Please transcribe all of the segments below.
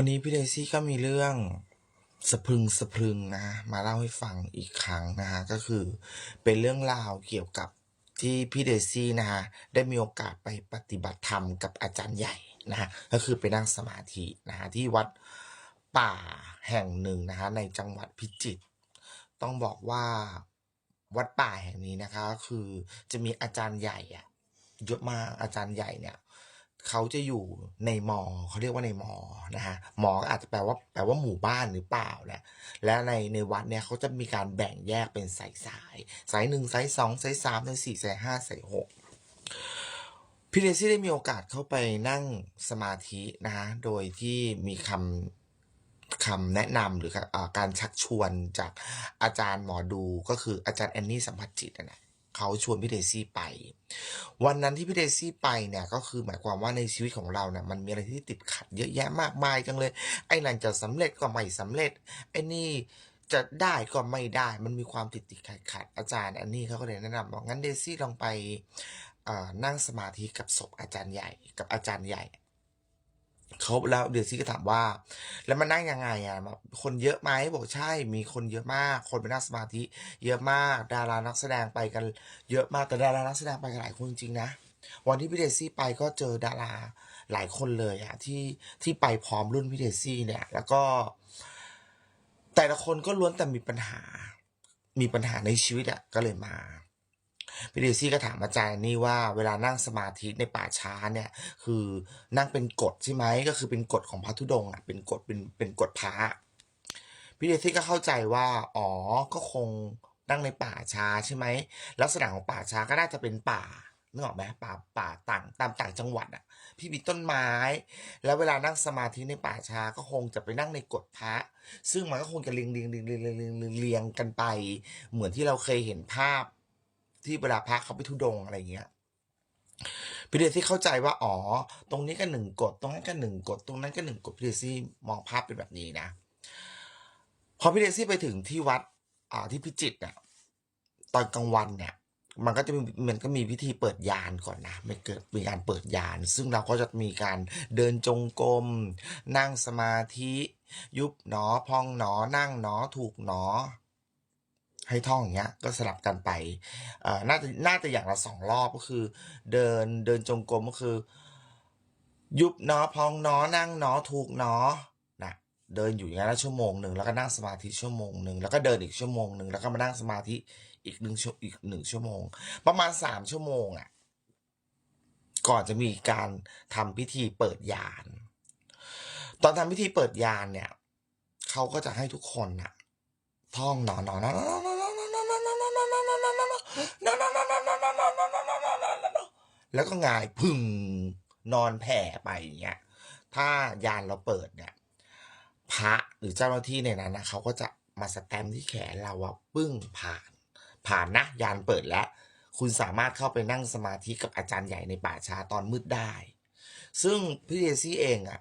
วันนี้พี่เดซี่ก็มีเรื่องสะพึงสะพึงนะมาเล่าให้ฟังอีกครั้งนะฮะก็คือเป็นเรื่องราวเกี่ยวกับที่พี่เดซี่นะฮะได้มีโอกาสไปปฏิบัติธรรมกับอาจารย์ใหญ่นะฮะก็คือไปนั่งสมาธินะฮะที่วัดป่าแห่งหนึ่งนะฮะในจังหวัดพิจิตรต้องบอกว่าวัดป่าแห่งนี้นะคะ คือจะมีอาจารย์ใหญ่อะเยอะมากอาจารย์ใหญ่เนี่ย เขาจะอยู่ในมอเขาเรียกว่าในมอนะฮะมออาจจะแปลว่าแปลว่าหมู่บ้านหรือเปล่าแหละและในในวัดเนี่ยเขาจะมีการแบ่งแยกเป็นสายสายสายหนึ่งสายสองสายสามสายสี่สายห้าสายหกพี่เดซี่ได้มีโอกาสเข้าไปนั่งสมาธินะฮะโดยที่มีคำคำแนะนำหรืออการชักชวนจากอาจารย์หมอดูก็คืออาจารย์แอนนี่สัมผัสจิตนะ เขาชวนพี่เดซี่ไป วันนั้นที่พี่เดซี่ไปเนี่ยก็คือหมายความว่าในชีวิตของเราเนี่ยมันมีอะไรที่ติดขัดเยอะแยะมากมายจังเลย ไอ้นั่นจะสำเร็จก็ไม่สำเร็จไอ้นี่จะได้ก็ไม่ได้ มันมีความติดติดขัดขัดอาจารย์ อันนี้เขาก็เลยแนะนำบอกงั้นเดซี่ลองไปนั่งสมาธิกับศพอาจารย์ใหญ่ กับอาจารย์ใหญ่ เขาแล้วเดี๋ซี่ก็ถามว่า แล้วมันนั่งยังไงอะคนเยอะไหมบอกใช่มีคนเยอะมาก คนไปนั่งสมาธิ เยอะมากดารานักแสดงไปกัน เยอะมากแต่ดารานักแสดงไปกันหลายคนจริงๆนะวันที่พี่เดซี่ไปก็เจอดาราหลายคนเลยอะที่ที่ไปพร้อมรุ่นพี่เดซี่เนี่ย แล้วก็ แต่ละคนก็ล้วนแต่มีปัญหา มีปัญหาในชีวิตอะก็เลยมา พี่ดิซี่ก็ถามอาจารย์นี่ว่าเวลานั่งสมาธิในป่าช้าเนี่ยคือนั่งเป็นกฎใช่ไหมก็คือเป็นกฎของพระธุดงค์อะเป็นกฎเป็นเป็นกฎพระพี่เดซี่ก็เข้าใจว่าอ๋อก็คงนั่งในป่าช้าใช่ไหมลักษณะของป่าช้าก็น่าจะเป็นป่านึกออกไหมป่าป่าต่างตามต่างจังหวัดอะ พี่มีต้นไม้ แล้วเวลานั่งสมาธิในป่าช้าก็คงจะไปนั่งในกฎพระ ซึ่งมันก็คงจะเรียงเรียงเรียงเรียงเรียงเรียงกันไป เหมือนที่เราเคยเห็นภาพ ที่เวลาพระเขาไปทุดงอะไรเงี้ยพี่เดซี่เข้าใจว่าอ๋อ ตรงนี้ก็หนึ่งกฎตรงนั้นก็หนึ่งกฎตรงนั้นก็หนึ่งกฎพี่เดซี่มองภาพเป็นแบบนี้นะ พอพี่เดซี่ไปถึงที่วัดอ่าที่พิจิตรเนี่ยตอนกลางวันเนี่ย มันก็จะมันก็มีพิธีเปิดยานก่อนนะไม่เกิดมีการเปิดยาน ซึ่งเราก็จะมีการเดินจงกรมนั่งสมาธิ ยุบหนอพองหนอนั่งหนอถูกหนอ ให้ท่องอย่างเงี้ยก็สลับกันไปน่าจะน่าจะอย่างละสองรอบก็คือ เดินเดินจงกรมก็คือ ยุบเนาะพองเนาะนั่งเนาะถูกเนาะนะเดินอยู่อย่างนั้นชั่วโมงหนึ่งแล้วก็นั่งสมาธิชั่วโมงหนึ่งแล้วก็เดินอีกชั่วโมงหนึ่งแล้วก็มานั่งสมาธิอีกหนึ่งชั่วอีกหนึ่งชั่วโมง ประมาณสามชั่วโมงอะก่อนจะมีการทำพิธีเปิดยาน ตอนทำพิธีเปิดยานเนี่ยเขาก็จะให้ทุกคนน่ะ ท่องหนอนหนอนหนอน no no no no no no no no no no no no no แล้วก็งายพึ่งนอนแผ่ไปเงี้ย ถ้ายานเราเปิดเนี่ย พระหรือเจ้าหน้าที่ในนั้นนะเขาก็จะมาสแตมที่แขนเราว่าปึ้งผ่าน ผ่านนะยานเปิดแล้ว คุณสามารถเข้าไปนั่งสมาธิกับอาจารย์ใหญ่ในป่าช้าตอนมืดได้ ซึ่งพี่เดซี่เองอะ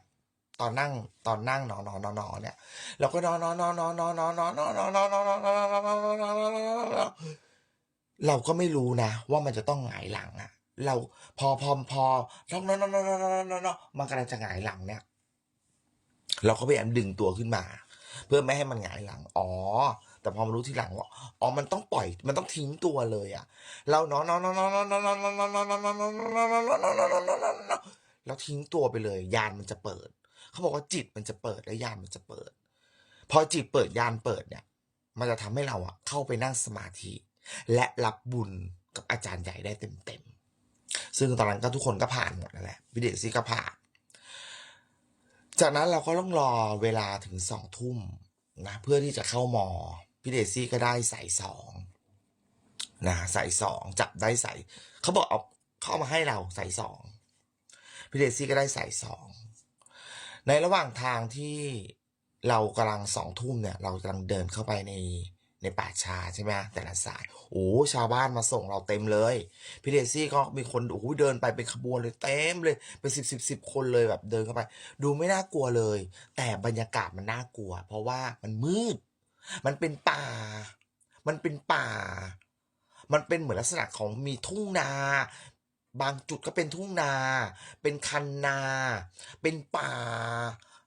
ตอนนั่งตอนนั่งนอนนอนนอนเนี่ยเราก็นอนนอนนอนนอนนอนนอนนอนนอนนอนนอนนอน เราก็ไม่รู้นะ ว่ามันจะต้องหงายหลังอะเราพอพอพอน้องนนองนนองนนองนนองนนอนมันกำลังจะหงายหลังเนี่ย เราก็พยายามดึงตัวขึ้นมา เพื่อไม่ให้มันหงายหลัง อ๋อ แต่พอมารู้ทีหลังว่าอ๋อมันต้องปล่อยมันต้องทิ้งตัวเลยอะเรานาะเนาะเนาะเนาะเนาะเนาะเนาะเนาะเนาะเนาะเนาะเนาะเนาะเนาะเนาะเนาะเนาะเนาะเนาะเนาะแล้วทิ้งตัวไปเลย ยานมันจะเปิด เขาบอกว่าจิตมันจะเปิดและยานมันจะเปิด พอจิตเปิดยานเปิดเนี่ย มันจะทำให้เราอะเข้าไปนั่งสมาธิ และรับบุญกับอาจารย์ใหญ่ได้เต็มๆ ซึ่งตอนนั้นก็ทุกคนก็ผ่านหมดนั่นแหละวิเดซี่ก็ผ่าน จากนั้นเราก็ต้องรอเวลาถึงสองทุ่มนะเพื่อที่จะเข้ามอพี่เดซี่ก็ได้ใส่สองนะใส่สองจับได้ใส่เขาบอกเอาเข้ามาให้เราใส่สองพี่เดซี่ก็ได้ใส่สองในระหว่างทางที่เรากำลังสองทุ่มเนี่ย เรากำลังเดินเข้าไปใน ในป่าชาใช่ไหมแต่ละสายโอ้ชาวบ้านมาส่งเราเต็มเลยพี่เดซี่ก็มีคนโอ้เดินไปเป็นขบวนเลยเต็มเลยเป็นสิบสิบสิบคนเลยแบบเดินเข้าไป ดูไม่น่ากลัวเลย แต่บรรยากาศมันน่ากลัว เพราะว่ามันมืด มันเป็นป่า มันเป็นป่า มันเป็นเหมือนลักษณะของมีทุ่งนา บางจุดก็เป็นทุ่งนา เป็นคันนา เป็นป่า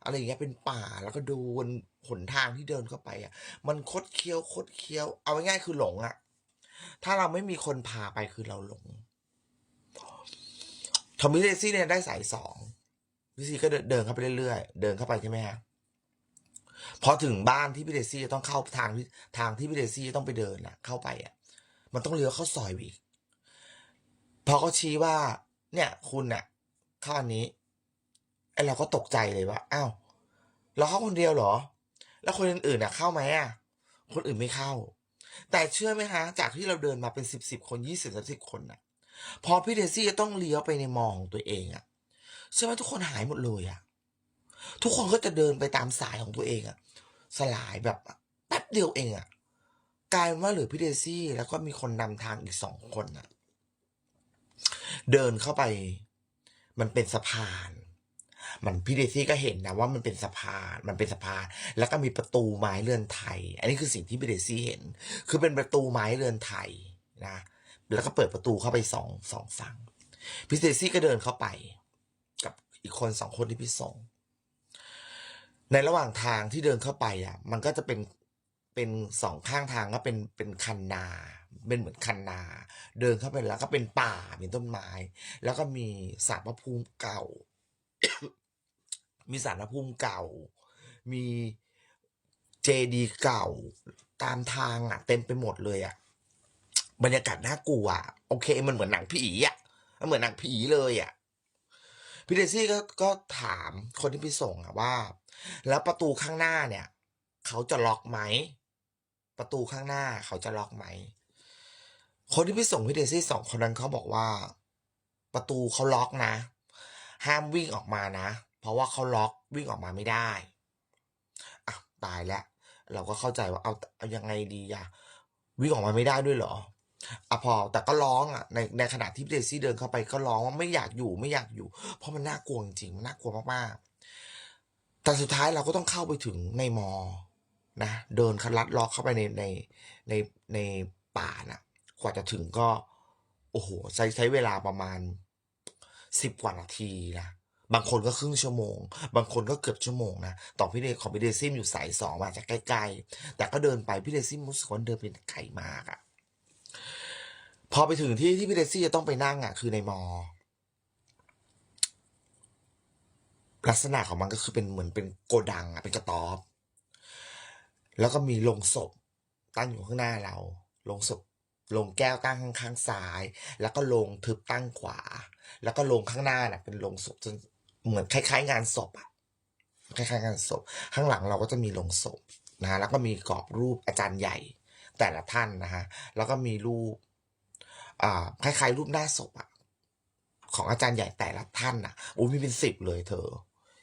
อะไรอย่างเงี้ยเป็นป่าแล้วก็ดูนหนทางที่เดินเข้าไปอะ มันคดเคี้ยวคดเคี้ยว เอาง่ายๆคือหลงอะ ถ้าเราไม่มีคนพาไปคือเราหลงทอมมี่เดซี่เนี่ยได้สายสองพี่ซีก็เดินเข้าไปเรื่อยๆ เดินเข้าไปใช่ไหมฮะพอถึงบ้านที่พี่เดซี่จะต้องเข้าทางที่ทางที่พี่เดซี่จะต้องไปเดินอะ เข้าไปอะ มันต้องเลี้ยวเข้าซอยอีกพอเขาชี้ว่า เนี่ย คุณน่ะเข้าอันนี้ ไอเราก็ตกใจเลยว่าอ้าวเราเข้าคนเดียวเหรอ แล้วคนอื่นๆน่ะเข้าไหมอะ คนอื่นไม่เข้า แต่เชื่อไหมฮะจากที่เราเดินมาเป็นสิบสิบคนยี่สิบสามสิบคนน่ะ พอพี่เดซี่จะต้องเลี้ยวไปในมองของตัวเองอะเชื่อไหมทุกคนหายหมดเลยอะ ทุกคนก็จะเดินไปตามสายของตัวเองอะ สลายแบบแป๊บเดียวเองอะกลายว่าเหลือพี่เดซี่แล้วก็มีคนนำทางอีกสองคนน่ะ เดินเข้าไป มันเป็นสะพาน มันพี่เดซี่ก็เห็นนะว่ามันเป็นสะพานมันเป็นสะพานแล้วก็มีประตูไม้เรือนไทย อันนี้คือสิ่งที่พี่เดซี่เห็น คือเป็นประตูไม้เรือนไทยนะแล้วก็เปิดประตูเข้าไปสองสองฝั่งพี่เดซี่ก็เดินเข้าไป กับอีกคนสองคนที่พี่ส่ง ในระหว่างทางที่เดินเข้าไปอะ มันก็จะเป็นเป็นสองข้างทางก็เป็นเป็นคันนาเป็นเหมือนคันนา เดินเข้าไปแล้วก็เป็นป่าเป็นต้นไม้ แล้วก็มีสารพระภูมิเก่า มีสารพระภูมิเก่า มีเจดีเก่า ตามทางอะ เต็มไปหมดเลยอะ บรรยากาศน่ากลัวอะโอเค มันเหมือนหนังผีอะมันเหมือนหนังผีเลยอะพี่เดซี่ก็ก็ถามคนที่พี่ส่งอะว่า แล้วประตูข้างหน้าเนี่ย เขาจะล็อกไหม ประตูข้างหน้าเขาจะล็อกไหม คนที่พี่ส่งพี่เดซี่สองคนนั้นเขาบอกว่า ประตูเขาล็อกนะ ห้ามวิ่งออกมานะ เพราะว่าเขาล็อกวิ่งออกมาไม่ได้อะตายแล้ว เราก็เข้าใจว่าเอาเอายังไงดีอะวิ่งออกมาไม่ได้ด้วยเหรออะพอแต่ก็ร้องอะในในขณะที่เดซี่เดินเข้าไปก็ร้องว่าไม่อยากอยู่ไม่อยากอยู่ เพราะมันน่ากลัวจริงมันน่ากลัวมากๆ แต่สุดท้ายเราก็ต้องเข้าไปถึงในมอ นะ เดินคันลัดล็อกเข้าไปในในในในป่าน่ะ กว่าจะถึงก็ โอ้โหใช้ใช้เวลาประมาณสิบกว่านาทีนะ บางคนก็ครึ่งชั่วโมง บางคนก็เกือบชั่วโมงนะต่อพี่เดของพี่เดซิมอยู่สายสองมาจากใกล้ๆ แต่ก็เดินไปพี่เดซิมรู้สึกว่าเดินเป็นไกลมากอะพอไปถึงที่ที่พี่เดซี่จะต้องไปนั่งอะคือในมอ ลักษณะของมันก็คือเป็นเหมือนเป็นโกดังอะเป็นกระต๊อบ แล้วก็มีโลงศพตั้งอยู่ข้างหน้าเราโลงศพโลงแก้วตั้งข้างซ้าย แล้วก็โลงทึบตั้งขวา แล้วก็โลงข้างหน้าน่ะเป็นโลงศพจน เหมือนคล้ายๆ งานศพอะคล้ายๆงานศพ ข้างหลังเราก็จะมีลงศพนะฮะแล้วก็มีกรอบรูปอาจารย์ใหญ่แต่ละท่านนะฮะแล้วก็มีรูปอ่าคล้ายๆ รูปหน้าศพอะของอาจารย์ใหญ่แต่ละท่านอะโอ้ยมีเป็นสิบเลยเธอ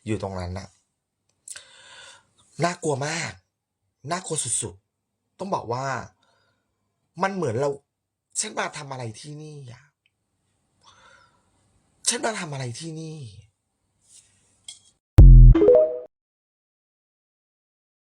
อยู่ตรงนั้นนะน่ากลัวมาก น่ากลัวสุดๆ ต้องบอกว่ามันเหมือนเรา ฉันมาทำอะไรที่นี่อะฉันมาทำอะไรที่นี่